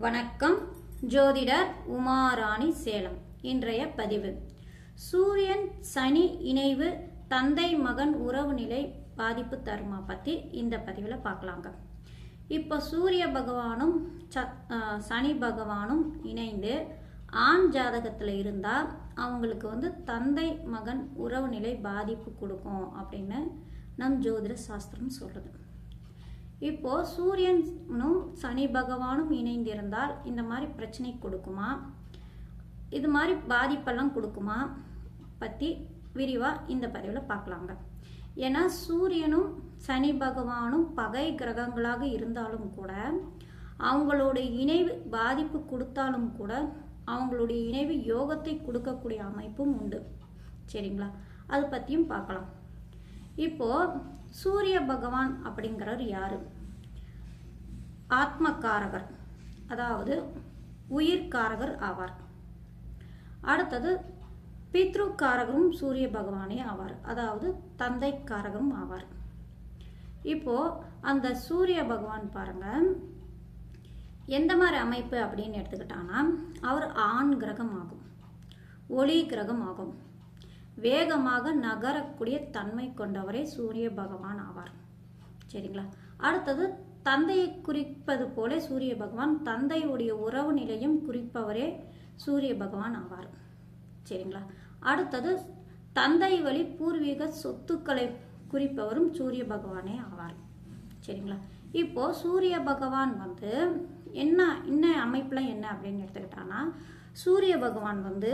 வணக்கம். ஜோதிடர் உமாராணி சேலம். இன்றைய பதிவு. சூரியன் சனி இணைவு தந்தை மகன் உறவு நிலை பாதிப்பு தருமா பற்றி இந்த பதிவில் பார்க்கலாங்க. இப்போ சூரிய பகவானும் ச சனி பகவானும் இணைந்து ஆண் ஜாதகத்தில் இருந்தால் அவங்களுக்கு வந்து தந்தை மகன் உறவு நிலை பாதிப்பு கொடுக்கும் அப்படின்னு நம் ஜோதிட சாஸ்திரம் சொல்லுது. இப்போ சூரியனும் சனி பகவானும் இணைந்திருந்தால் இந்த மாதிரி பிரச்சனை கொடுக்குமா? இது மாதிரி பாதிப்பெல்லாம் கொடுக்குமா? பற்றி விரிவாக இந்த பதிவில் பார்க்கலாங்க. ஏன்னா சூரியனும் சனி பகவானும் பகை கிரகங்களாக இருந்தாலும் கூட அவங்களுடைய இணைவு பாதிப்பு கொடுத்தாலும் கூட அவங்களுடைய இணைவு யோகத்தை கொடுக்கக்கூடிய அமைப்பும் உண்டு. சரிங்களா? அது பற்றியும் பார்க்கலாம். இப்போ சூரிய பகவான் அப்படிங்கிறவர் யாரு? ஆத்மக்காரகர் அதாவது உயிர்காரகர் ஆவார். அடுத்தது பித்ருக்காரகரும் சூரிய பகவானே ஆவார் அதாவது தந்தைக்காரகரும் ஆவார். இப்போ அந்த சூரிய பகவான் பாருங்க எந்த மாதிரி அமைப்பு அப்படின்னு எடுத்துக்கிட்டான்னா அவர் ஆண் கிரகம் ஆகும் ஒளி கிரகம் ஆகும். வேகமாக நகரக்கூடிய தன்மை கொண்டவரே சூரிய பகவான் ஆவார். சரிங்களா? அடுத்தது தந்தையை குறிப்பது போல சூரிய பகவான் தந்தையுடைய உறவு நிலையும் குறிப்பவரே சூரிய பகவான் ஆவார். சரிங்களா? அடுத்தது தந்தை வழி பூர்வீக சொத்துக்களை குறிப்பவரும் சூரிய பகவானே ஆவார். சரிங்களா? இப்போ சூரிய பகவான் வந்து என்ன என்ன அமைப்பில் என்ன அப்படின்னு எடுத்துக்கிட்டான்னா சூரிய பகவான் வந்து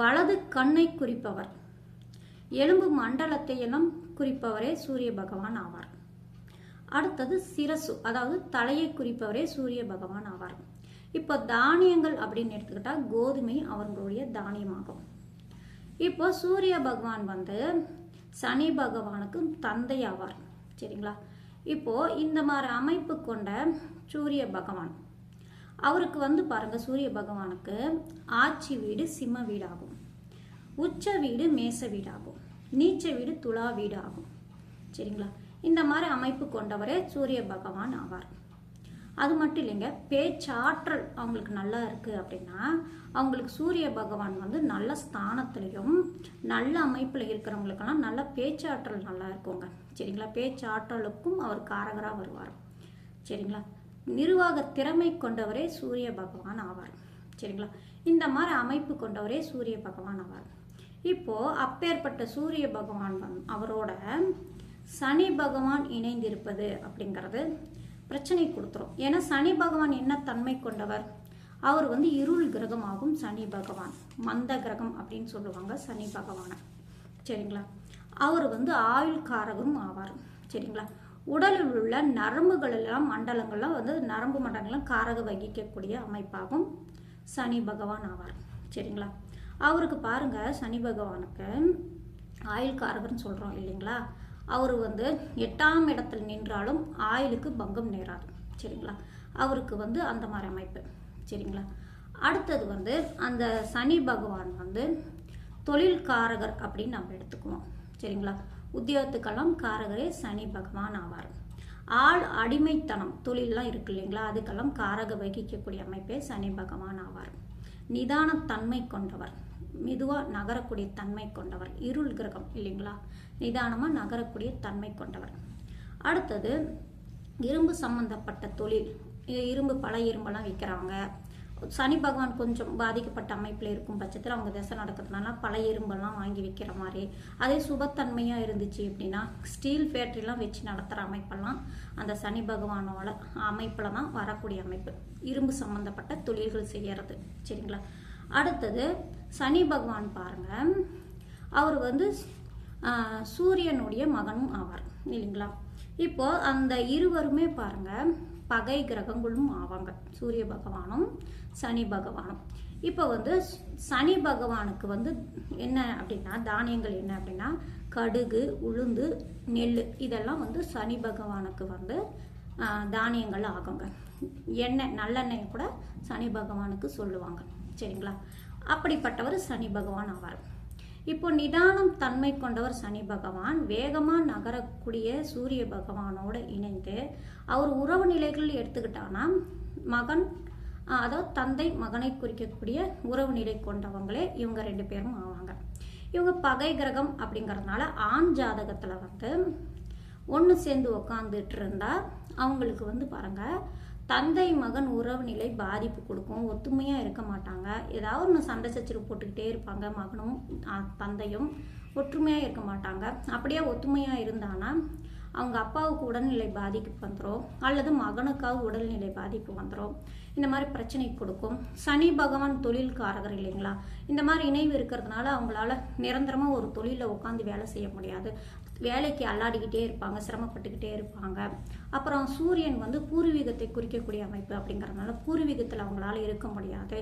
வலது கண்ணை குறிப்பவர். எலும்பு மண்டலத்தை எல்லாம் குறிப்பவரே சூரிய பகவான் ஆவார். அடுத்தது சிரசு அதாவது தலையை குறிப்பவரே சூரிய பகவான் ஆவார். இப்போ தானியங்கள் அப்படின்னு எடுத்துக்கிட்டால் கோதுமை அவர்களுடைய தானியமாகும். இப்போ சூரிய பகவான் வந்து சனி பகவானுக்கு தந்தை ஆவார். சரிங்களா? இப்போ இந்த மாதிரி அமைப்பு கொண்ட சூரிய பகவான் அவருக்கு வந்து பாருங்க சூரிய பகவானுக்கு ஆட்சி வீடு சிம்ம வீடாகும். உச்ச வீடு மேச வீடாகும். நீச்ச வீடு துலா வீடு ஆகும் சரிங்களா? இந்த மாதிரி அமைப்பு கொண்டவரே சூரிய பகவான் ஆவார். அது மட்டும் இல்லைங்க பேச்சாற்றல் அவங்களுக்கு நல்லா இருக்குது அப்படின்னா அவங்களுக்கு சூரிய பகவான் வந்து நல்ல ஸ்தானத்துலேயும் நல்ல அமைப்பில் இருக்கிறவங்களுக்கெல்லாம் நல்ல பேச்சாற்றல் நல்லா இருக்குங்க. சரிங்களா? பேச்சாற்றலுக்கும் அவர் காரகராக வருவார். சரிங்களா? நிர்வாக திறமை கொண்டவரே சூரிய பகவான் ஆவார். சரிங்களா? இந்த மாதிரி அமைப்பு கொண்டவரே சூரிய பகவான் ஆவார். இப்போது அப்பேற்பட்ட சூரிய பகவான் அவரோட சனி பகவான் இணைந்திருப்பது அப்படிங்கிறது பிரச்சனை கொடுத்துரும். ஏன்னா சனி பகவான் என்ன தன்மை கொண்டவர்? அவர் வந்து இருள் கிரகமாகும் சனி பகவான். மந்த கிரகம் அப்படின்னு சொல்லுவாங்க சனி பகவானை. சரிங்களா? அவர் வந்து ஆயுள் காரகரும் ஆவார். சரிங்களா? உடலில் உள்ள நரம்புகள் எல்லாம் மண்டலங்கள்லாம் வந்து நரம்பு மண்டலங்கள்லாம் காரக வகிக்கக்கூடிய அமைப்பாகும் சனி பகவான் ஆவார். சரிங்களா? அவருக்கு பாருங்க சனி பகவானுக்கு ஆயுள் காரகர்னு சொல்கிறோம் இல்லைங்களா? அவர் வந்து எட்டாம் இடத்தில் நின்றாலும் ஆயுளுக்கு பங்கம் நேராது. சரிங்களா? அவருக்கு வந்து அந்த மாதிரி அமைப்பு. சரிங்களா? அடுத்தது வந்து அந்த சனி பகவான் வந்து தொழில் காரகர் அப்படின்னு நம்ம எடுத்துக்குவோம். சரிங்களா? உத்தியோகத்துக்கெல்லாம் காரகரே சனி பகவான் ஆவார். ஆள் அடிமைத்தனம் தொழிலெலாம் இருக்கு இல்லைங்களா? அதுக்கெல்லாம் காரக வகிக்கக்கூடிய அமைப்பே சனி பகவான் ஆவார். நிதான தன்மை கொண்டவர் மெதுவாக நகரக்கூடிய தன்மை கொண்டவர் இருள் கிரகம் இல்லைங்களா? நிதானமாக நகரக்கூடிய தன்மை கொண்டவர். அடுத்தது இரும்பு சம்பந்தப்பட்ட தொழில். இரும்பு பல இரும்பெல்லாம் விற்கிறாங்க சனி பகவான் கொஞ்சம் பாதிக்கப்பட்ட அமைப்பில் இருக்கும் பட்சத்தில் அவங்க திசை நடக்கிறதுனால பல இரும்பெல்லாம் வாங்கி விற்கிற மாதிரி. அதே சுபத்தன்மையாக இருந்துச்சு அப்படின்னா ஸ்டீல் ஃபேக்ட்ரிலாம் வச்சு நடத்துகிற அமைப்பெல்லாம் அந்த சனி பகவானோட அமைப்பில் தான் வரக்கூடிய அமைப்பு. இரும்பு சம்மந்தப்பட்ட தொழில்கள் செய்யறது. சரிங்களா? அடுத்தது சனி பகவான் பாருங்கள் அவர் வந்து சூரியனுடைய மகனும் ஆவார் இல்லைங்களா? இப்போ அந்த இருவருமே பாருங்க பகை கிரகங்களும் ஆவாங்க. சூரிய பகவானும் சனி பகவானும். இப்போ வந்து சனி பகவானுக்கு வந்து என்ன அப்படின்னா தானியங்கள் என்ன அப்படின்னா கடுகு உளுந்து நெல் இதெல்லாம் வந்து சனி பகவானுக்கு வந்து தானியங்கள் ஆகுங்க. எண்ணெய் நல்லெண்ணெய் கூட சனி பகவானுக்கு சொல்லுவாங்க. சரிங்களா? அப்படிப்பட்டவர் சனி பகவான் ஆவார். இப்போ நிதானம் தன்மை கொண்டவர் சனி பகவான். வேகமாக நகரக்கூடிய சூரிய பகவானோடு இணைந்து அவர் உறவு நிலைகள் எடுத்துக்கிட்டான்னா மகன் அதாவது தந்தை மகனை குறிக்கக்கூடிய உறவு நிலை கொண்டவங்களே இவங்க ரெண்டு பேரும் ஆவாங்க. இவங்க பகை கிரகம் அப்படிங்கிறதுனால ஆண் ஜாதகத்தில் வந்து ஒன்று சேர்ந்து உக்காந்துட்டு இருந்தால் அவங்களுக்கு வந்து பாருங்கள் தந்தை மகன் உறவு நிலை பாதிப்பு கொடுக்கும். ஒத்துமையாக இருக்க மாட்டாங்க. ஏதாவது ஒன்று சண்டை சச்சரவு போட்டுக்கிட்டே இருப்பாங்க. மகனும் தந்தையும் ஒற்றுமையாக இருக்க மாட்டாங்க. அப்படியே ஒத்துமையாக இருந்தானா அவங்க அப்பாவுக்கு உடல்நிலை பாதிப்பு வந்துடும் அல்லது மகனுக்காக உடல்நிலை பாதிப்பு வந்துடும் இந்த மாதிரி பிரச்சனை கொடுக்கும். சனி பகவான் தொழில் காரகர் இல்லைங்களா? இந்த மாதிரி இணைவு இருக்கிறதுனால அவங்களால நிரந்தரமாக ஒரு தொழிலில் உட்காந்து வேலை செய்ய முடியாது. வேலைக்கு அல்லாடிக்கிட்டே இருப்பாங்க சிரமப்பட்டுக்கிட்டே இருப்பாங்க. அப்புறம் சூரியன் வந்து பூர்வீகத்தை குறிக்கக்கூடிய அமைப்பு அப்படிங்கறதுனால பூர்வீகத்தில் அவங்களால இருக்க முடியாது.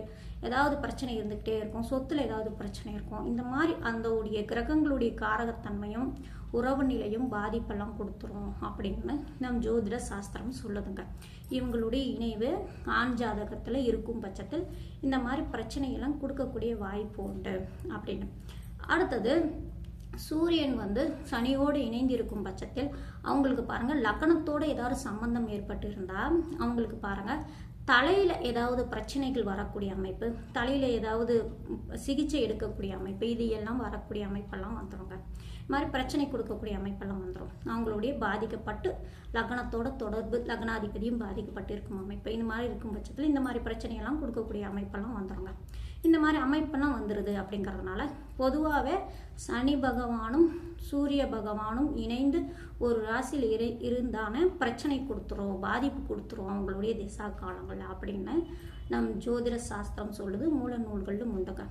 ஏதாவது பிரச்சனை இருந்துக்கிட்டே இருக்கும் சொத்தில் ஏதாவது பிரச்சனை இருக்கும். இந்த மாதிரி அந்த உடைய கிரகங்களுடைய காரகத்தன்மையும் உறவு நிலையும் பாதிப்பெல்லாம் கொடுத்துரும் அப்படின்னு நம் ஜோதிட சாஸ்திரம் சொல்லுதுங்க. இவங்களுடைய இணைவு ஆண் ஜாதகத்தில் இருக்கும் பட்சத்தில் இந்த மாதிரி பிரச்சனையெல்லாம் கொடுக்கக்கூடிய வாய்ப்பு உண்டு அப்படின்னு. அடுத்தது சூரியன் வந்து சனியோடு இணைந்து இருக்கும் பட்சத்தில் அவங்களுக்கு பாருங்கள் லக்னத்தோட ஏதாவது சம்பந்தம் ஏற்பட்டு இருந்தால் அவங்களுக்கு பாருங்க தலையில் ஏதாவது பிரச்சனைகள் வரக்கூடிய அமைப்பு தலையில் ஏதாவது சிகிச்சை எடுக்கக்கூடிய அமைப்பு இது எல்லாம் வரக்கூடிய அமைப்பெல்லாம் வந்துருங்க. இது மாதிரி பிரச்சனை கொடுக்கக்கூடிய அமைப்பெல்லாம் வந்துடும் அவங்களுடைய பாதிக்கப்பட்டு லக்னத்தோட தொடர்பு லக்னாதிபதியும் பாதிக்கப்பட்டு இருக்கும் அமைப்பு. இந்த மாதிரி இருக்கும் பட்சத்தில் இந்த மாதிரி பிரச்சனையெல்லாம் கொடுக்கக்கூடிய அமைப்பெல்லாம் வந்துடுங்க இந்த மாதிரி அமைப்பெல்லாம் வந்துடுது அப்படிங்கிறதுனால பொதுவாகவே சனி பகவானும் சூரிய பகவானும் இணைந்து ஒரு ராசியில் இரு இருந்தான பிரச்சனை கொடுத்துரும் பாதிப்பு கொடுத்துரும் அவங்களுடைய திசா காலங்கள் அப்படின்னு நம் ஜோதிட சாஸ்திரம் சொல்லுது மூல நூல்களிலும் உண்டுங்க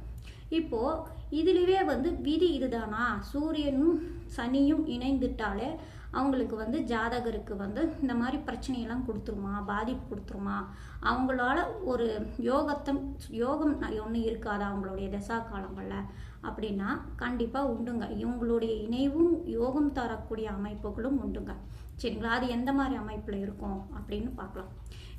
இப்போது இதுலவே வந்து விதி இதுதானா? சூரியனும் சனியும் இணைந்துட்டாலே அவங்களுக்கு வந்து ஜாதகருக்கு வந்து இந்த மாதிரி பிரச்சனையெல்லாம் கொடுத்துருமா பாதிப்பு கொடுத்துருமா? அவங்களால ஒரு யோகத்தை யோகம் ஒன்றும் இருக்காது அவங்களுடைய தசா காலங்களில்? அப்படின்னா கண்டிப்பாக உண்டுங்க. இவங்களுடைய இணைவும் யோகம் தரக்கூடிய அமைப்புகளும் உண்டுங்க. சரிங்களா? அது எந்த மாதிரி அமைப்பில் இருக்கும் அப்படின்னு பார்க்கலாம்.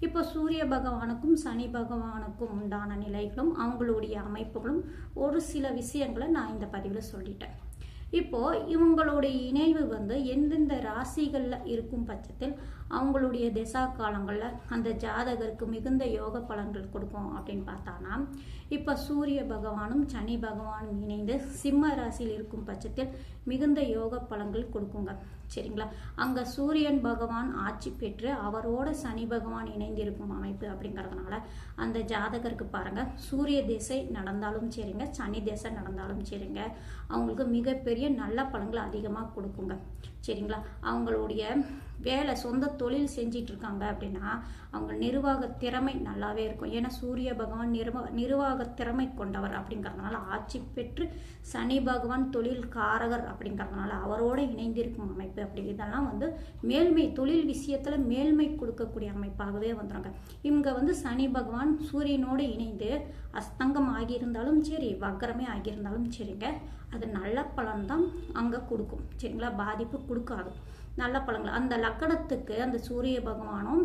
இப்போ சூரிய பகவானுக்கும் சனி பகவானுக்கும் உண்டான நிலைகளும் அவங்களுடைய அமைப்புகளும் ஒரு சில விஷயங்களை நான் இந்த பதிவில் சொல்லிட்டேன். இப்போ இவங்களுடைய இணைவு வந்து எந்தெந்த ராசிகளில் இருக்கும் பட்சத்தில் அவங்களுடைய திசா காலங்களில் அந்த ஜாதகருக்கு மிகுந்த யோக பலன்கள் கொடுக்கும் அப்படின்னு பார்த்தானா? இப்போ சூரிய பகவானும் சனி பகவானும் இணைந்து சிம்ம ராசியில் இருக்கும் பட்சத்தில் மிகுந்த யோக பலன்கள் கொடுக்குங்க. சரிங்களா? அங்கே சூரியன் பகவான் ஆட்சி பெற்று அவரோட சனி பகவான் இணைந்திருக்கும் அமைப்பு அப்படிங்கிறதுனால அந்த ஜாதகருக்கு பாருங்கள் சூரிய திசை நடந்தாலும் சரிங்க சனி திசை நடந்தாலும் சரிங்க. அவங்களுக்கு மிகப்பெரிய நல்ல பலன்கள் அதிகமாக கொடுக்குங்க. சரிங்களா? அவங்களுடைய வேலை சொந்த தொழில் செஞ்சிட்டு இருக்காங்க அப்படின்னா அவங்க நிர்வாக திறமை நல்லாவே இருக்கும். ஏன்னா சூரிய பகவான் நிர்வா நிர்வாக திறமை கொண்டவர் அப்படிங்கிறதுனால ஆட்சி பெற்று சனி பகவான் தொழில் காரகர் அப்படிங்கிறதுனால அவரோட இணைந்திருக்கும் அமைப்பு அப்படி. இதெல்லாம் வந்து மேல்மை தொழில் விஷயத்தில் மேல்மை கொடுக்கக்கூடிய அமைப்பாகவே வந்துடுறாங்க இவங்க வந்து சனி பகவான் சூரியனோடு இணைந்து அஸ்தங்கம் ஆகியிருந்தாலும் சரி வக்கரமே ஆகியிருந்தாலும் சரிங்க. அது நல்ல பலன் தான் அங்கே கொடுக்கும். சரிங்களா? பாதிப்பு கொடுக்காது. நல்ல பழங்கள். அந்த லக்கணத்துக்கு அந்த சூரிய பகவானும்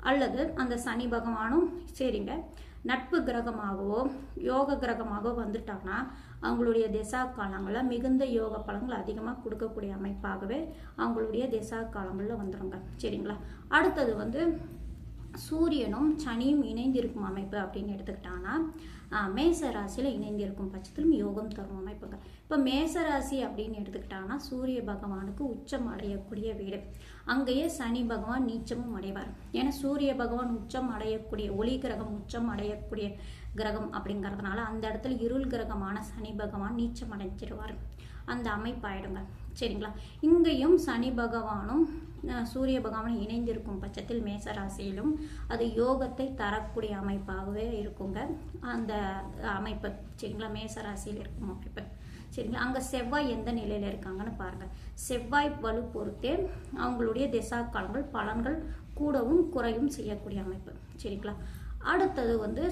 அல்லது அந்த சனி பகவானும் சரிங்க. நட்பு கிரகமாகவோ யோக கிரகமாகவோ வந்துட்டாங்கன்னா அவங்களுடைய திசா காலங்களில் மிகுந்த யோக பலன்கள் அதிகமாக கொடுக்கக்கூடிய அமைப்பாகவே அவங்களுடைய திசா காலங்களில் வந்துருங்க. சரிங்களா? அடுத்தது வந்து சூரியனும் சனியும் இணைந்திருக்கும் அமைப்பு அப்படின்னு எடுத்துக்கிட்டாங்கன்னா மேச ராசியில் இணைந்திருக்கும் பட்சத்திலும் யோகம் தரும் அமைப்புங்க இப்போ மேச ராசி அப்படின்னு எடுத்துக்கிட்டாங்கன்னா சூரிய பகவானுக்கு உச்சம் அடையக்கூடிய வீடு. அங்கேயே சனி பகவான் நீச்சமும் அடைவார். ஏன்னா சூரிய பகவான் உச்சம் அடையக்கூடிய ஒளி கிரகம் உச்சம் அடையக்கூடிய கிரகம் அப்படிங்கிறதுனால அந்த இடத்துல இருள் கிரகமான சனி பகவான் நீச்சம் அடைஞ்சிருவார். அந்த அமைப்பாயிடுங்க சரிங்களா? இங்கேயும் சனி பகவானும் சூரிய பகவான் இணைந்திருக்கும் பட்சத்தில் மேச ராசியிலும் அது யோகத்தை தரக்கூடிய அமைப்பாகவே இருக்குங்க. அந்த அமைப்பு சரிங்களா? மேச ராசியில் இருக்கும் அமைப்பு. சரிங்களா? அங்கே செவ்வாய் எந்த நிலையில் இருக்காங்கன்னு பாருங்கள் செவ்வாய் வலு பொறுத்தே அவங்களுடைய திசா காலங்கள் பலன்கள் கூடவும் குறையும் செய்யக்கூடிய அமைப்பு. சரிங்களா? அடுத்தது வந்து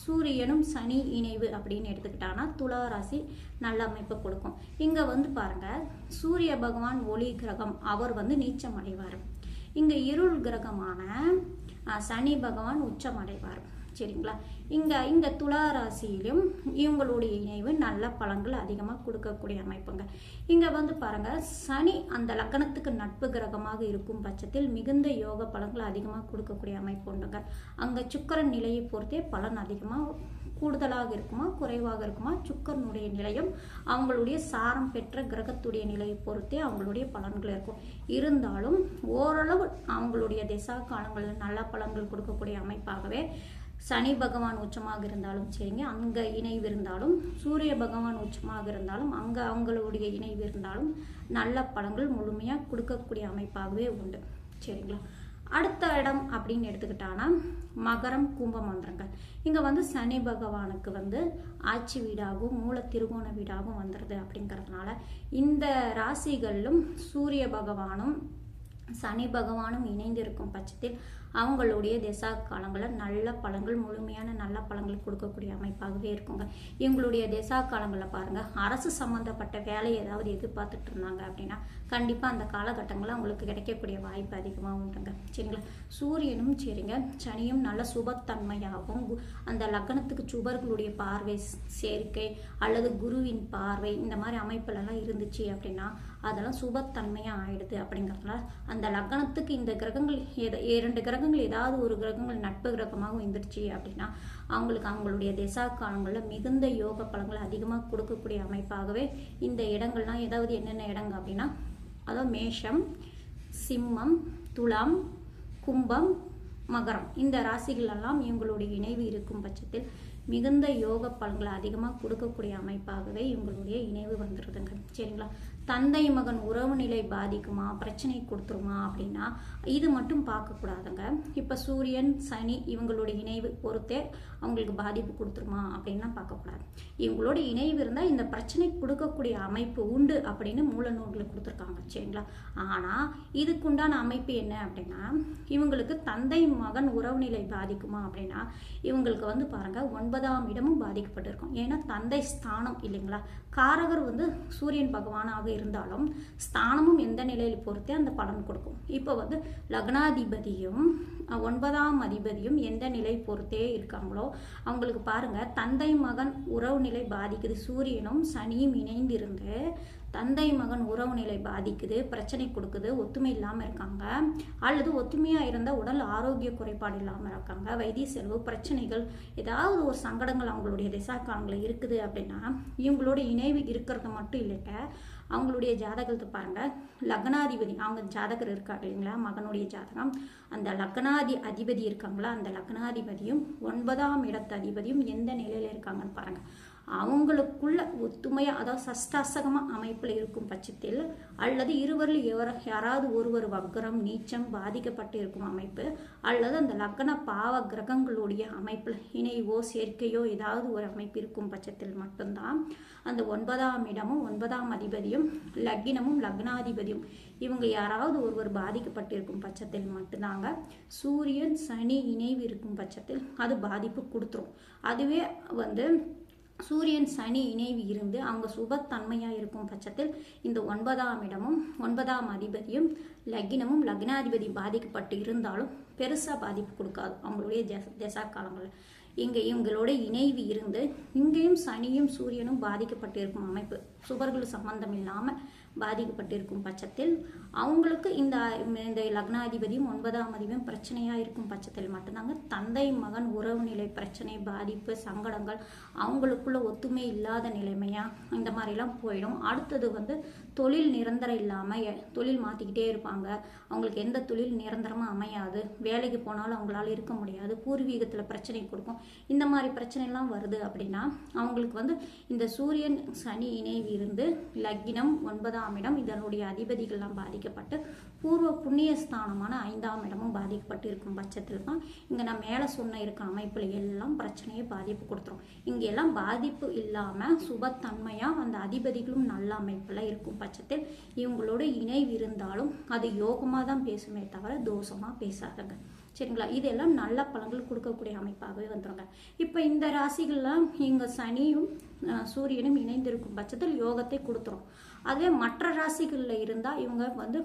சூரியனும் சனி இணைவு அப்படின்னு எடுத்துக்கிட்டாங்கன்னா துலா ராசி நல்ல அமைப்பு கொடுக்கும். இங்க வந்து பாருங்க சூரிய பகவான் ஒளி கிரகம் அவர் வந்து நீச்சம் அடைவார் இங்க இருள் கிரகமான அஹ், சனி பகவான் உச்சம் அடைவார் சரிங்களா இங்கே இந்த துலா ராசியிலும் இவங்களுடைய இணைவு நல்ல பலன்கள் அதிகமாக கொடுக்கக்கூடிய அமைப்புங்க. இங்கே வந்து பாருங்கள் சனி அந்த லக்கணத்துக்கு நட்பு கிரகமாக இருக்கும் பட்சத்தில் மிகுந்த யோக பலன்கள் அதிகமாக கொடுக்கக்கூடிய அமைப்பு உண்டுங்க. அங்கே சுக்கரன் நிலையை பொறுத்தே பலன் அதிகமாக கூடுதலாக இருக்குமா குறைவாக இருக்குமா சுக்கரனுடைய நிலையம் அவங்களுடைய சாரம் பெற்ற கிரகத்துடைய நிலையை பொறுத்தே அவங்களுடைய பலன்கள் இருக்கும். இருந்தாலும் ஓரளவு அவங்களுடைய திசா காலங்களில் நல்ல பலன்கள் கொடுக்கக்கூடிய அமைப்பாகவே சனி பகவான் உச்சமாக இருந்தாலும் சரிங்க. அங்கே இணைவு இருந்தாலும் சூரிய பகவான் உச்சமாக இருந்தாலும் அங்கே அவங்களுடைய இணைவு இருந்தாலும் நல்ல பலன்கள் முழுமையாக கொடுக்கக்கூடிய அமைப்பாகவே உண்டு. சரிங்களா? அடுத்த இடம் அப்படின்னு எடுத்துக்கிட்டான்னா மகரம் கும்ப மந்திரங்கள். இங்கே வந்து சனி பகவானுக்கு வந்து ஆட்சி வீடாகவும் மூல திருகோண வீடாகவும் வந்துடுது அப்படிங்கிறதுனால இந்த ராசிகளிலும் சூரிய பகவானும் சனி பகவானும் இணைந்து இருக்கும் பட்சத்தில் அவங்களுடைய திசா காலங்களில் நல்ல பழங்கள் முழுமையான நல்ல பழங்கள் கொடுக்கக்கூடிய அமைப்பாகவே இருக்குங்க. இவங்களுடைய திசா காலங்களில் பாருங்கள் அரசு சம்மந்தப்பட்ட வேலை ஏதாவது எதிர்பார்த்துட்டு இருந்தாங்க அப்படின்னா கண்டிப்பாக அந்த காலகட்டங்களில் அவங்களுக்கு கிடைக்கக்கூடிய வாய்ப்பு அதிகமாக உண்டுங்க. சரிங்களா? சூரியனும் சரிங்க. சனியும் நல்ல சுபத்தன்மையாகவும் கு- அந்த லக்னத்துக்கு சுபர்களுடைய பார்வை சேர்க்கை அல்லது குருவின் பார்வை இந்த மாதிரி அமைப்புலலாம் இருந்துச்சு அப்படின்னா அதெல்லாம் சுபத்தன்மையாக ஆயிடுது அப்படிங்கிறதுனால அந்த லக்னத்துக்கு இந்த கிரகங்கள் எதை இரண்டு கிரகங்கள் ஏதாவது ஒரு கிரகங்கள் நட்பு கிரகமாக வந்துருச்சு அப்படின்னா அவங்களுக்கு அவங்களுடைய திசா காலங்களில் மிகுந்த யோக பலங்களை அதிகமாக கொடுக்கக்கூடிய அமைப்பாகவே இந்த இடங்கள்லாம் ஏதாவது என்னென்ன இடங்க அப்படின்னா அதாவது மேஷம் சிம்மம் துலாம் கும்பம் மகரம். இந்த ராசிகளெல்லாம் இவங்களுடைய இணைவு இருக்கும் பட்சத்தில் மிகுந்த யோக பலன்களை அதிகமாக கொடுக்கக்கூடிய அமைப்பாகவே இவங்களுடைய இணைவு வந்துடுதுங்க சரிங்களா? தந்தை மகன் உறவு நிலை பாதிக்குமா? பிரச்சனை கொடுத்துருமா? அப்படின்னா இது மட்டும் பார்க்கக்கூடாதுங்க. இப்போ சூரியன் சனி இவங்களுடைய இணைவு பொறுத்தே அவங்களுக்கு பாதிப்பு கொடுத்துருமா? அப்படின்னா பார்க்கக்கூடாது. இவங்களோட இணைவு இருந்தால் இந்த பிரச்சனை கொடுக்கக்கூடிய அமைப்பு உண்டு அப்படின்னு மூல நூல்களை கொடுத்துருக்காங்க. சரிங்களா? ஆனால் இதுக்குண்டான அமைப்பு என்ன அப்படின்னா இவங்களுக்கு தந்தை மகன் உறவு நிலை பாதிக்குமா அப்படின்னா இவங்களுக்கு வந்து பாருங்க ஒன்பதாம் இடமும் பாதிக்கப்பட்டிருக்கும். ஏன்னா தந்தை ஸ்தானம் இல்லைங்களா? காரகர் வந்து சூரியன் பகவானாக இருந்தாலும் ஸ்தானமும் எந்த நிலையில் பொறுத்தே அந்த பலன் கொடுக்கும். இப்போ வந்து லக்னாதிபதியும் ஒன்பதாம் அதிபதியும் எந்த நிலை பொறுத்தே இருக்காங்களோ அவங்களுக்கு பாருங்க தந்தை மகன் உறவு நிலை பாதிக்குது. சூரியனும் சனியும் இணைந்திருந்து தந்தை மகன் உறவு நிலை பாதிக்குது பிரச்சனை கொடுக்குது ஒத்துமை இல்லாமல் இருக்காங்க. அல்லது ஒத்துமையாக இருந்தால் உடல் ஆரோக்கிய குறைபாடு இல்லாமல் இருக்காங்க. வைத்திய செலவு பிரச்சனைகள் ஏதாவது ஒரு சங்கடங்கள் அவங்களுடைய திசா இருக்குது அப்படின்னா இவங்களோட இணைவு இருக்கிறது மட்டும் இல்லைட்ட அவங்களுடைய ஜாதகத்தை பாருங்க. லக்னாதிபதி அவங்க ஜாதகர் இருக்காங்க இல்லைங்களா மகனுடைய ஜாதகம். அந்த லக்னாதி அதிபதி இருக்காங்களா அந்த லக்னாதிபதியும் ஒன்பதாம் இடத்து அதிபதியும் எந்த நிலையில் இருக்காங்கன்னு பாருங்கள் அவங்களுக்குள்ள ஒத்துமையாக அதாவது சஷ்டாசகமாக அமைப்பில் இருக்கும் பட்சத்தில் அல்லது இருவரில் எவர யாராவது ஒருவர் வக்ரம் நீச்சம் பாதிக்கப்பட்டு இருக்கும் அமைப்பு அல்லது அந்த லக்ன பாவ கிரகங்களுடைய அமைப்பில் இணைவோ சேர்க்கையோ ஏதாவது ஒரு அமைப்பு இருக்கும் பட்சத்தில் மட்டும்தான் அந்த ஒன்பதாம் இடமும் ஒன்பதாம் அதிபதியும் லக்னமும் லக்னாதிபதியும் இவங்க யாராவது ஒருவர் பாதிக்கப்பட்டிருக்கும் பட்சத்தில் மட்டும்தாங்க. சூரியன் சனி இணைவு இருக்கும் பட்சத்தில் அது பாதிப்பு கொடுத்துரும். அதுவே வந்து சூரியன் சனி இணைவு இருந்து அவங்க சுபத்தன்மையாக இருக்கும் பட்சத்தில் இந்த ஒன்பதாம் இடமும் ஒன்பதாம் அதிபதியும் லக்னமும் லக்னாதிபதி பாதிக்கப்பட்டு இருந்தாலும் பெருசாக பாதிப்பு கொடுக்காது. அவங்களுடைய ஜெச திசா காலங்களில். இங்கே இவங்களோட இணைவு இருந்து இங்கேயும் சனியும் சூரியனும் பாதிக்கப்பட்டு இருக்கும் அமைப்பு. சுபர்கள் சம்பந்தம் இல்லாமல் பாதிக்கப்பட்டிருக்கும் பட்சத்தில் அவங்களுக்கு இந்த இந்த லக்னாதிபதியும் ஒன்பதாம் அதிபதியும் பிரச்சனையாக இருக்கும் பட்சத்தில் மட்டும்தாங்க. தந்தை மகன் உறவு நிலை பிரச்சனை பாதிப்பு சங்கடங்கள் அவங்களுக்குள்ள ஒத்துமை இல்லாத நிலைமையாக இந்த மாதிரிலாம் போயிடும். அடுத்தது வந்து தொழில் நிரந்தரம் இல்லாமல் தொழில் மாற்றிக்கிட்டே இருப்பாங்க. அவங்களுக்கு எந்த தொழில் நிரந்தரமாக அமையாது. வேலைக்கு போனாலும் அவங்களால இருக்க முடியாது. பூர்வீகத்தில் பிரச்சனை கொடுக்கும். இந்த மாதிரி பிரச்சனைலாம் வருது அப்படின்னா அவங்களுக்கு வந்து இந்த சூரியன் சனி இணைவு இருந்து லக்னம் ஒன்பதாம் இடம். இதனுடைய அதிபதிகள்லாம் பாதிக்கப்பட்டு பூர்வ புண்ணிய ஸ்தானமான ஐந்தாம் இடமும் பாதிக்கப்பட்டு இருக்கும் பட்சத்தில் தான் இங்கே நான் மேலே சொன்ன இருக்க அமைப்பில் எல்லாம் பிரச்சனையை பாதிப்பு கொடுத்துரும். இங்கே எல்லாம் பாதிப்பு இல்லாமல் சுபத்தன்மையாக அந்த அதிபதிகளும் நல்ல அமைப்பில் இருக்கும் பட்சத்தில் இவங்களோட இணைவு இருந்தாலும் அது யோகமாக தான் பேசுமே தவிர தோஷமாக பேசாதுங்க. சரிங்களா? இதெல்லாம் நல்ல பலன்கள் கொடுக்கக்கூடிய அமைப்பாகவே வந்துருங்க. இப்போ இந்த ராசிகள்லாம் இங்கே சனியும் சூரியனும் இணைந்திருக்கும் பட்சத்தில் யோகத்தை கொடுத்துரும். அதுவே மற்ற ராசிகளில் இருந்தால் இவங்க வந்து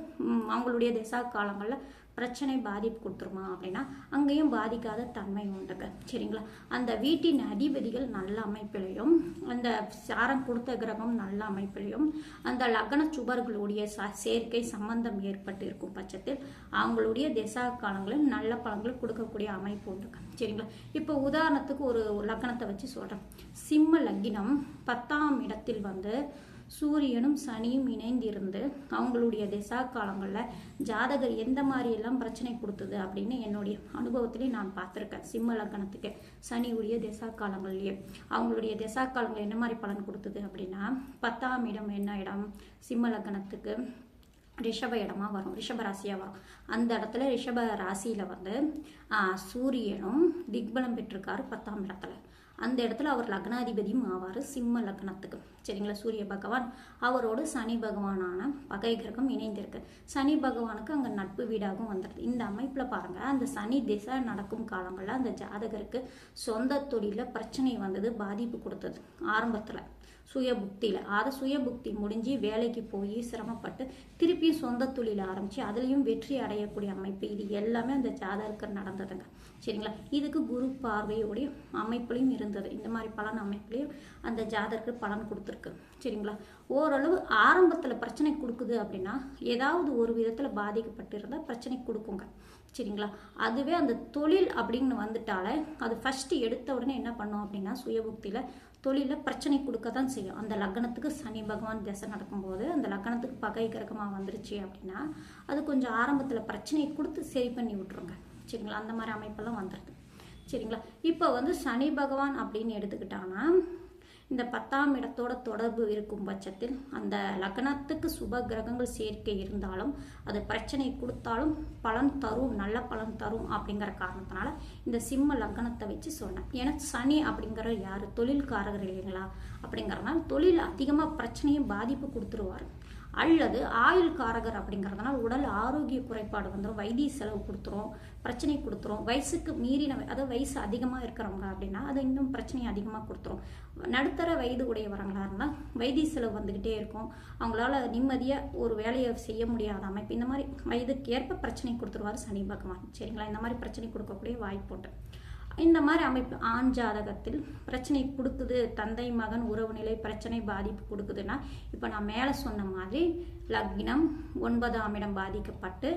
அவங்களுடைய திசா காலங்களில் பிரச்சனை பாதிப்பு கொடுத்துருமா அப்படின்னா அங்கேயும் பாதிக்காத தன்மை உண்டுங்க. சரிங்களா? அந்த வீட்டின் அதிபதிகள் நல்ல அமைப்பிலையும் அந்த சாரம் கொடுத்த கிரகம் நல்ல அமைப்பிலையும் அந்த லக்ன சுபர்களுடைய ச- சேர்க்கை சம்பந்தம் ஏற்பட்டு இருக்கும் பட்சத்தில் அவங்களுடைய திசா காலங்களில் நல்ல பலன்கள் கொடுக்கக்கூடிய அமைப்பு உண்டுங்க. சரிங்களா? இப்போ உதாரணத்துக்கு ஒரு லக்னத்தை வச்சு சொல்கிறேன் சிம்ம லக்னம் பத்தாம் இடத்தில் வந்து சூரியனும் சனியும் இணைந்திருந்து அவங்களுடைய திசா காலங்களில் ஜாதகர் எந்த மாதிரியெல்லாம் பிரச்சனை கொடுத்தது அப்படின்னு என்னுடைய அனுபவத்திலே நான் பார்த்துருக்கேன். சிம்ம லக்கணத்துக்கு சனியுடைய திசா காலங்கள்லேயே அவங்களுடைய திசா காலங்கள் என்ன மாதிரி பலன் கொடுத்தது அப்படின்னா பத்தாம் இடம் என்ன இடம்? சிம்ம லக்கணத்துக்கு ரிஷப இடமா வரும். ரிஷப ராசியாக வரும். அந்த இடத்துல ரிஷப ராசியில் வந்து சூரியனும் திக்பலம் பெற்றிருக்காரு பத்தாம் இடத்துல. அந்த இடத்துல அவர் லக்னாதிபதியும் ஆவார் சிம்ம லக்னத்துக்கு. சரிங்களா? சூரிய பகவான். அவரோடு சனி பகவானான பகை கிரகம் இணைந்திருக்கு. சனி பகவானுக்கு அங்கே நட்பு வீடாகவும் வந்துடுது. இந்த அமைப்பில் பாருங்கள் அந்த சனி திசை நடக்கும் காலங்களில் அந்த ஜாதகருக்கு சொந்த தொழிலில் பிரச்சனை வந்தது பாதிப்பு கொடுத்தது ஆரம்பத்தில். சுயபுக்தியில். அதை சுயபுக்தி முடிஞ்சு வேலைக்கு போய் சிரமப்பட்டு திருப்பியும் சொந்த தொழில் ஆரம்பித்து அதுலேயும் வெற்றி அடையக்கூடிய அமைப்பு. இது எல்லாமே அந்த ஜாதகர் நடந்ததுங்க. சரிங்களா? இதுக்கு குரு பார்வையோடைய அமைப்புலையும் இருந்தது. இந்த மாதிரி பலன் அமைப்புலையும் அந்த ஜாதகருக்கு பலன் கொடுத்துருக்கு. சரிங்களா? ஓரளவு ஆரம்பத்தில் பிரச்சனை கொடுக்குது அப்படின்னா ஏதாவது ஒரு விதத்தில் பாதிக்கப்பட்டிருந்தால் பிரச்சனை கொடுக்குங்க. சரிங்களா? அதுவே அந்த தொழில் அப்படின்னு வந்துட்டாலே அது ஃபஸ்ட்டு எடுத்த உடனே என்ன பண்ணோம் அப்படின்னா சுயபுக்தியில் தொழிலில் பிரச்சனை கொடுக்க தான் செய்யும். அந்த லக்னத்துக்கு சனி பகவான் திசை நடக்கும்போது அந்த லக்னத்துக்கு பகை கிரகமாக வந்துருச்சு அப்படின்னா அது கொஞ்சம் ஆரம்பத்தில் பிரச்சனையை கொடுத்து சரி பண்ணி விட்ருங்க சரிங்களா? அந்த மாதிரி அமைப்பெல்லாம் வந்துடுது சரிங்களா? இப்போ வந்து சனி பகவான் அப்படின்னு எடுத்துக்கிட்டாங்கன்னா இந்த பத்தாம் இடத்தோட தொடர்பு இருக்கும் பட்சத்தில் அந்த லக்னத்துக்கு சுப கிரகங்கள் சேர்க்கை இருந்தாலும் அது பிரச்சனை கொடுத்தாலும் பலன் தரும் நல்ல பலன் தரும் அப்படிங்கிற காரணத்தினால இந்த சிம்ம லக்னத்தை வச்சு சொன்னேன். ஏன்னா சனி அப்படிங்கிற யார்? தொழில்காரகர் இல்லைங்களா? அப்படிங்கிறதுனால தொழில் அதிகமாக பிரச்சனையும் பாதிப்பு கொடுத்துருவாரு. அல்லது ஆயுள் காரகர் அப்படிங்கிறதுனால உடல் ஆரோக்கிய குறைபாடு வந்துடும் வைத்திய செலவு கொடுத்துரும் பிரச்சனை கொடுத்துரும். வயசுக்கு மீறின அதாவது வயசு அதிகமாக இருக்கிறவங்க அப்படின்னா அது இன்னும் பிரச்சனையை அதிகமாக கொடுத்துரும். நடுத்தர வயது உடையவரங்களா இருந்தால் வைத்திய செலவு வந்துக்கிட்டே இருக்கும். அவங்களால நிம்மதியாக ஒரு வேலையை செய்ய முடியாத அமைப்பு. இந்த மாதிரி வயதுக்கு ஏற்ப பிரச்சனை கொடுத்துருவாரு சனி பகவான். சரிங்களா? இந்த மாதிரி பிரச்சனை கொடுக்கக்கூடிய வாய்ப்பு உண்டு. இந்த மாதிரி அமைப்பு ஆண் ஜாதகத்தில் பிரச்சனை கொடுக்குது தந்தை மகன் உறவு நிலை பிரச்சனை பாதிப்பு கொடுக்குதுன்னா இப்போ நான் மேலே சொன்ன மாதிரி லக்னம் ஒன்பதாம் இடம் பாதிக்கப்பட்டு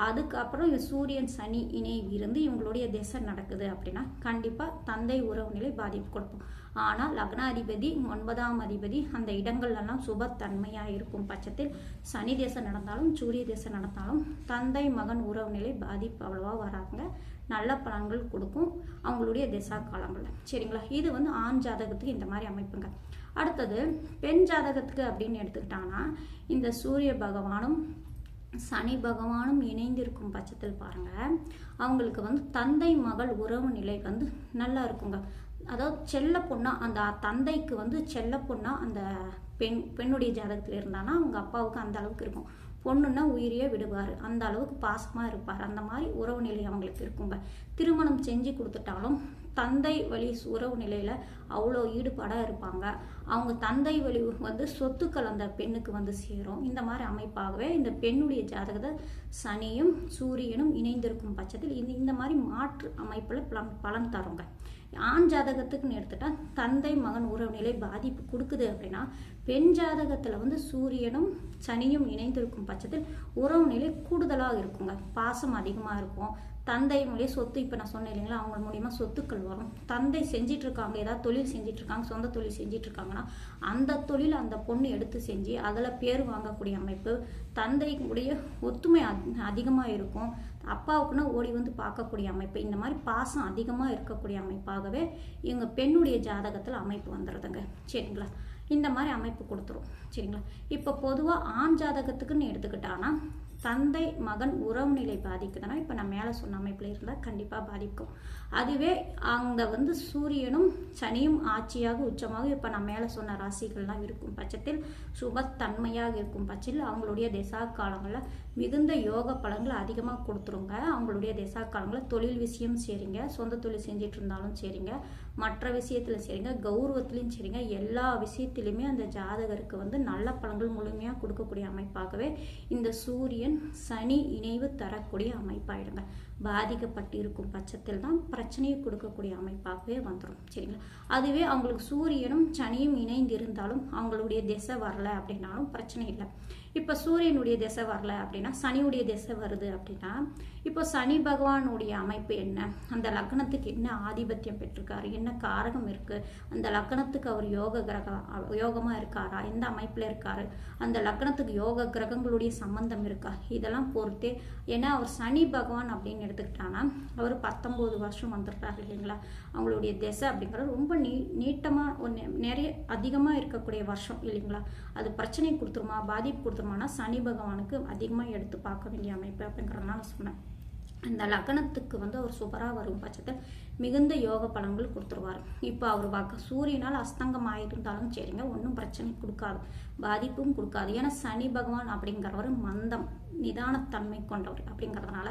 அதுக்கப்புறம் சூரியன் சனி இணைவு இருந்து இவங்களுடைய திசை நடக்குது அப்படின்னா கண்டிப்பாக தந்தை உறவு நிலை பாதிப்பு கொடுப்போம் ஆனால் லக்னாதிபதி ஒன்பதாம் அதிபதி அந்த இடங்கள்லாம் சுபத்தன்மையாக இருக்கும் பட்சத்தில் சனி தேசம் நடந்தாலும் சூரிய தேசம் நடந்தாலும் தந்தை மகன் உறவு நிலை பாதிப்பு அவ்வளோவா வராங்க நல்ல பலன்கள் கொடுக்கும் அவங்களுடைய திசா காலங்களில் சரிங்களா? இது வந்து ஆண் ஜாதகத்துக்கு இந்த மாதிரி அமைப்புங்க. அடுத்தது பெண் ஜாதகத்துக்கு அப்படின்னு எடுத்துக்கிட்டாங்கன்னா இந்த சூரிய பகவானும் சனி பகவானும் இணைந்திருக்கும் பட்சத்தில் பாருங்க அவங்களுக்கு வந்து தந்தை மகள் உறவு நிலை வந்து நல்லா இருக்குங்க. அதாவது செல்ல பொண்ணா அந்த தந்தைக்கு வந்து செல்ல பொண்ணா அந்த பெண் பெண்ணுடைய ஜாதகத்தில் இருந்தானா அவங்க அப்பாவுக்கு அந்த அளவுக்கு இருக்கும். பொண்ணுன்னா உயிரியே விடுவார். அந்த அளவுக்கு பாசமாக இருப்பார். அந்த மாதிரி உறவு நிலை அவங்களுக்கு இருக்குங்க திருமணம் செஞ்சு கொடுத்துட்டாலும் தந்தை வழி உறவு நிலையில் அவ்வளோ ஈடுபாடாக இருப்பாங்க. அவங்க தந்தை வழி வந்து சொத்துக்கள் அந்த பெண்ணுக்கு வந்து சேரும். இந்த மாதிரி அமைப்பாகவே இந்த பெண்ணுடைய ஜாதகத்தை சனியும் சூரியனும் இணைந்திருக்கும் பட்சத்தில் இந்த இந்த மாதிரி மாற்று அமைப்பில் பலன் பலன் தருங்க. ஆண் ஜாதகத்துக்குன்னு எடுத்துட்டால் தந்தை மகன் உறவுநிலை பாதிப்பு கொடுக்குது அப்படின்னா பெண் ஜாதகத்தில் வந்து சூரியனும் சனியும் இணைந்திருக்கும் பட்சத்தில் உறவுநிலை கூடுதலாக இருக்குங்க. பாசம் அதிகமாக இருக்கும். தந்தை மூலியம் சொத்து இப்போ நான் சொன்னேன் இல்லைங்களா அவங்க மூலியமாக சொத்துக்கள் வரும். தந்தை செஞ்சிட்ருக்காங்க ஏதாவது தொழில் செஞ்சிட்ருக்காங்க சொந்த தொழில் செஞ்சிட்ருக்காங்கன்னா அந்த தொழில் அந்த பொண்ணு எடுத்து செஞ்சு அதில் பேர் வாங்கக்கூடிய அமைப்பு தந்தைக்குடைய ஒத்துமை அதிகமாக இருக்கும். அப்பாவுக்குன்னா ஓடி வந்து பார்க்கக்கூடிய அமைப்பு இந்த மாதிரி பாசம் அதிகமாக இருக்கக்கூடிய அமைப்பாகவே இவங்க பெண்ணுடைய ஜாதகத்தில் அமைப்பு வந்துடுதுங்க சரிங்களா? இந்த மாதிரி அமைப்பு கொடுத்துரும். சரிங்களா? இப்போ பொதுவாக ஆண் ஜாதகத்துக்குன்னு எடுத்துக்கிட்டான்னா தந்தை மகன் உறவு நிலை பாதிக்குதுன்னா இப்போ நான் மேலே சொன்ன அமைப்பில் இருந்தால் கண்டிப்பாக பாதிக்கும். அதுவே அங்கே வந்து சூரியனும் சனியும் ஆட்சியாக உச்சமாக இப்போ நான் மேலே சொன்ன ராசிகள்லாம் இருக்கும் பட்சத்தில் சுபத்தன்மையாக இருக்கும் பட்சத்தில் அவங்களுடைய திசா காலங்களில் மிகுந்த யோக பலன்களை அதிகமாக கொடுத்துருங்க. அவங்களுடைய திசா காலங்களில் தொழில் விஷயம் சரிங்க. சொந்த தொழில் செஞ்சிட்டு இருந்தாலும் சரிங்க. மற்ற விஷயத்தில் சரிங்க கௌரவத்திலையும் சரிங்க எல்லா விஷயத்திலையுமே அந்த ஜாதகருக்கு வந்து நல்ல பலன்கள் முழுமையாக கொடுக்கக்கூடிய அமைப்பாகவே இந்த சூரியன் சூரியன் சனி இணைவு தரக்கூடிய அமைப்பாயிடுங்க. பாதிக்கப்பட்டிருக்கும் பட்சத்தில் தான் பிரச்சனையை கொடுக்கக்கூடிய அமைப்பாகவே வந்துடும் சரிங்களா? அதுவே அவங்களுக்கு சூரியனும் சனியும் இணைந்து இருந்தாலும் அவங்களுடைய திசை வரல அப்படின்னாலும் பிரச்சனை இல்லை. இப்போ சூரியனுடைய திசை வரல அப்படின்னா சனியுடைய திசை வருது அப்படின்னா இப்போ சனி பகவானுடைய அமைப்பு என்ன? அந்த லக்னத்துக்கு என்ன ஆதிபத்தியம் பெற்றிருக்காரு? என்ன காரகம் இருக்குது அந்த லக்னத்துக்கு அவர் யோக கிரகம் யோகமாக இருக்காரா? எந்த அமைப்பில் இருக்காரு? அந்த லக்னத்துக்கு யோக கிரகங்களுடைய சம்பந்தம் இருக்கா? இதெல்லாம் பொறுத்தே ஏன்னா அவர் சனி பகவான் அப்படின்னு எடுத்துக்கிட்டாங்கன்னா அவர் பத்தொம்போது வருஷம் வந்துடுறாரு இல்லைங்களா? அவங்களுடைய திசை அப்படிங்கிறது ரொம்ப நீ நீட்டமாக ஒன்று நிறைய அதிகமாக இருக்கக்கூடிய வருஷம் இல்லைங்களா? அது பிரச்சனை கொடுத்துருமா பாதிப்பு கொடுத்துருமானா சனி பகவானுக்கு அதிகமாக எடுத்து பார்க்க வேண்டிய அமைப்பு அப்படிங்கிறதுனால சொன்னேன். அந்த லக்னத்துக்கு வந்து அவர் சுபராக வரும் பட்சத்தில் மிகுந்த யோக பலன்கள் கொடுத்துருவார். இப்போ அவர் வாக்கு சூரியனால் அஸ்தங்கம் ஆயிருந்தாலும் சரிங்க ஒன்றும் பிரச்சனை கொடுக்காது பாதிப்பும் கொடுக்காது. ஏன்னா சனி பகவான் அப்படிங்கிறவர் மந்தம் நிதானத்தன்மை கொண்டவர் அப்படிங்கிறதுனால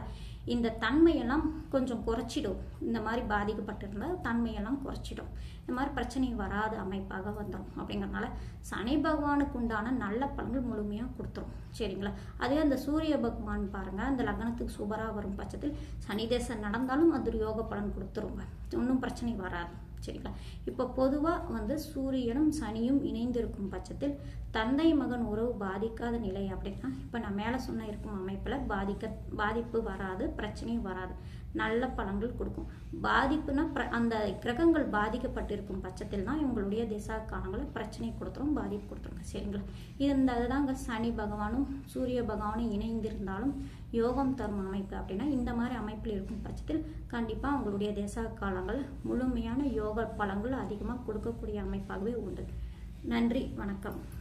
இந்த தன்மையெல்லாம் கொஞ்சம் குறைச்சிடும். இந்த மாதிரி பாதிக்கப்பட்டிருந்தால் தன்மையெல்லாம் குறைச்சிடும். இந்த மாதிரி பிரச்சனை வராத அமைப்பாக வந்துடும் அப்படிங்கிறதுனால சனி பகவானுக்கு உண்டான நல்ல பலன்கள் முழுமையாக கொடுத்துரும். சரிங்களா? அதே அந்த சூரிய பகவான் பாருங்கள் அந்த லக்னத்துக்கு சூப்பராக வரும் பட்சத்தில் சனி தேசம் நடந்தாலும் அது ஒரு யோக பலன் கொடுத்துருங்க. ஒன்றும் பிரச்சனை வராது. சரிங்களா இப்போ பொதுவாக வந்து சூரியனும் சனியும் இணைந்திருக்கும் பட்சத்தில் தந்தை மகன் உறவு பாதிக்காத நிலை அப்படின்னா இப்போ நான் மேலே சொன்ன இருக்கும் அமைப்பில் பாதிக்க பாதிப்பு வராது பிரச்சனையும் வராது. நல்ல பலன்கள் கொடுக்கும். பாதிப்புனா அந்த கிரகங்கள் பாதிக்கப்பட்டிருக்கும் பட்சத்தில் தான் இவங்களுடைய திசா காலங்களை பிரச்சனை கொடுத்துரும் பாதிப்பு கொடுத்துருங்க. சரிங்களா? இந்த அதுதாங்க சனி பகவானும் சூரிய பகவானும் இணைந்திருந்தாலும் யோகம் தரும் அமைப்பு அப்படின்னா இந்த மாதிரி அமைப்பில் இருக்கும் பட்சத்தில் கண்டிப்பாக அவங்களுடைய திசா காலங்கள் முழுமையான யோக பலங்கள் அதிகமாக கொடுக்கக்கூடிய அமைப்பாகவே உண்டு. நன்றி வணக்கம்.